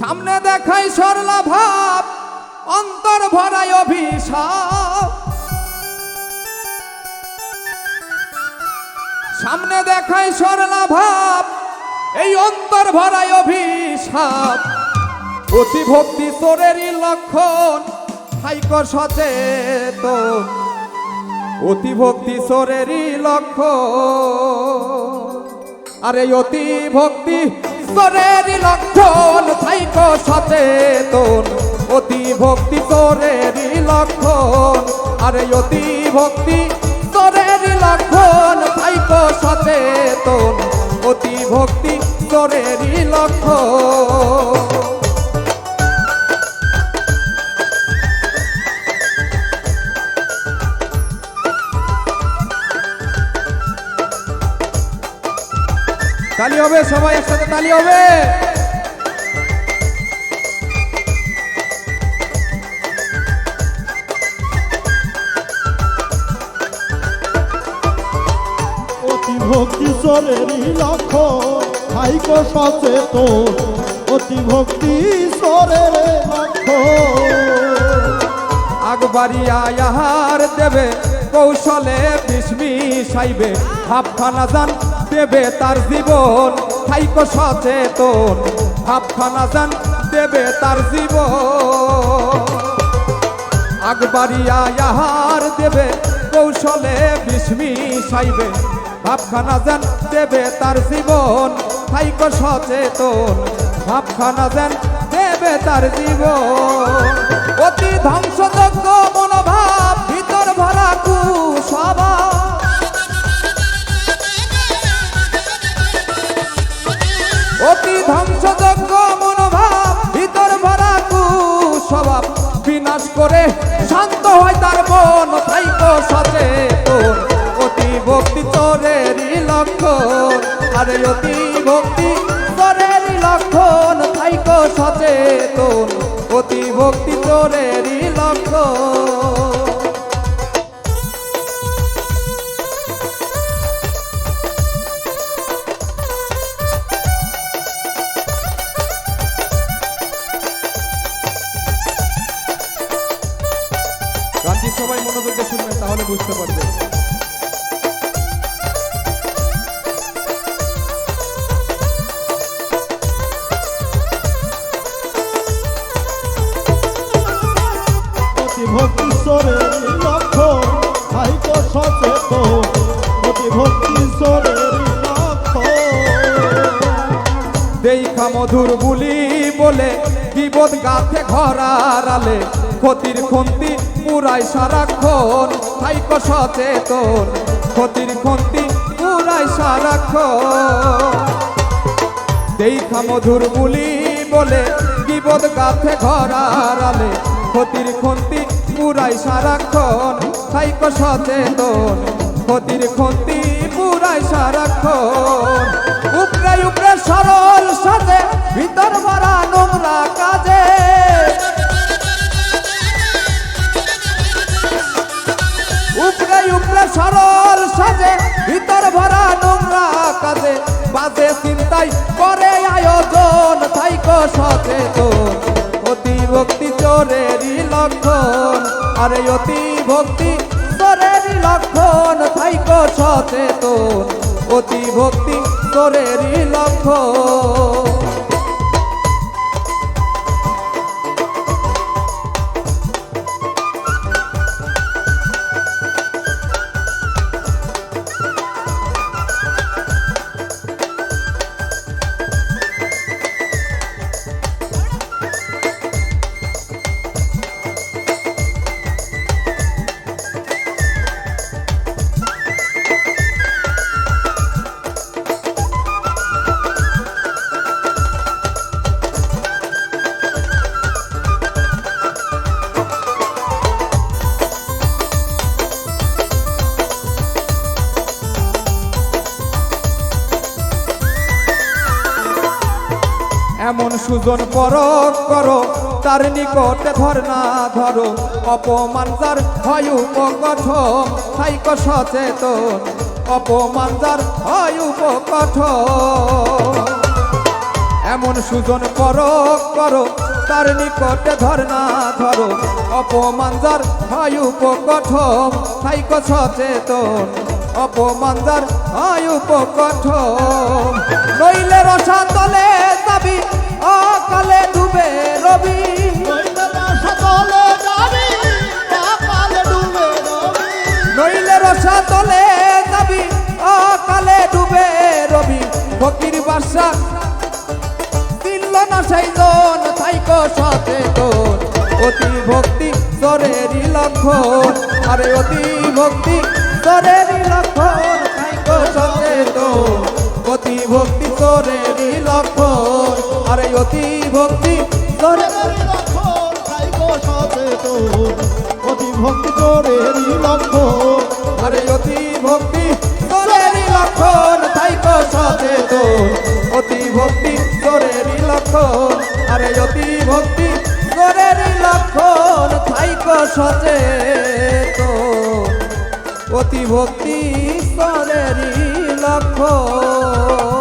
সামনে দেখাই সরলা ভাব, অন্তর ভরাই অভিশাপ। সামনে দেখাই সরলা ভাব, এই অন্তর ভরাই অভিশাপ। অতি ভক্তি চোরেরই লক্ষণ হাইক সচেতন। অতি ভক্তি চোরেরই লক্ষণ, আরে অতি ভক্তি চোরেরই লক্ষণ সাথে সচেতন। অতি ভক্তি তোরের লক্ষণ। আরে অতি ভক্তি তোরের লক্ষণ সাথে সচেতন। অতি ভক্তি তোরের লক্ষণ। সবাই একসাথে তালি হবে। অতি ভক্তি স্বরেরই লক্ষণ হাইক সচেতন। অতি ভক্তি স্বরের লক্ষণ আগবাড়িয়া আহার দেবে কৌশলে বিস্মি সাইবে হাফখানা জান দেবে তার জীবন। খাইক সচেতন হাফখানা জান দেবে তার জীব আগবাড়িয়া আহার দেবে, কৌশলে বিস্মি সাইবে ভাবখানা জান দেবে তার জীবন। খাইক সচেতন, ভাবখানা জান দেবে তার জীবন। অতি ধ্বংসযোগ্য মনোভাব, ভিতর ভরা কুসভা অতি ধ্বংসযোগ্য মনোভাব ভিতর ভরা কুস্বভাব। বিনাশ করে শান্ত হয় তার মন থাইক সচেতন গানটি সবাই মনোযোগ দিয়ে শুনবেন তাহলে বুঝতে পারবে অতি ভক্তি স্বরেরই লক্ষণ হাইক সচেতন। অতি ভক্তি স্বরেরই লক্ষণ। দেখা মধুর বুলি বলে বিপদ গাছে ঘরার আলে ক্ষতির খন্তি পুরাই সারাক্ষণ থাইক সচেতন, ক্ষতির খন্তি পুরাই সারাক্ষণ। দেখা মধুর বুলি বলে বিপদ গাছে ঘরার আলে, ক্ষতির খন্তি পুরাই সারাক্ষণ থাইক সচেতন, ক্ষতির খন্তি পুরাই সারাক্ষণ। উপরে উপরে সরল সাজে, ভিতর মারা নোংরা চিন্তাই করে আয়োজন, থাইক সচেতন। অতি ভক্তি চোরেরই লক্ষণ, আরে অতি ভক্তি চোরেরই লক্ষণ তাই সচেতন। অতি ভক্তি চোরেরই লক্ষণ। এমন সুজন পর করো, তার নিকটে ধর না ধরো। অপমান যার হয় উপকঠন থাইক সচেতন। অপমান যার হয় উপকঠন। এমন সুজন করো করো, তার নিকটে ধর্ণা ধরো। অপমান যার হয় উপকঠম থাইক সচেতন। অপমান যার হয় নইলে রসা তলে যাবি অকালে ডুবে রবি। নইলে রসা তলে যাবি অকালে ডুবে রবি। ফকির বাসা দিল না সেইজন থাইক সচেতন। অতি ভক্তি সরেরই লক্ষণ। আরে অতি ভক্তি সরেরই লক্ষণ। সরেরই লক্ষণ আরে অতি ভক্তি তোরেরই লক্ষণ খাইকো সচেতন অতি ভক্তি তোরেরই লক্ষণ আরে অতি ভক্তি তোরেরই লক্ষণ থাইক সচেতন অতি ভক্তি তোরেরই লক্ষণ আরে অতি ভক্তি তোরেরই লক্ষণ থাইক সচেতন অতি ভক্তি তোরেরই লক্ষণ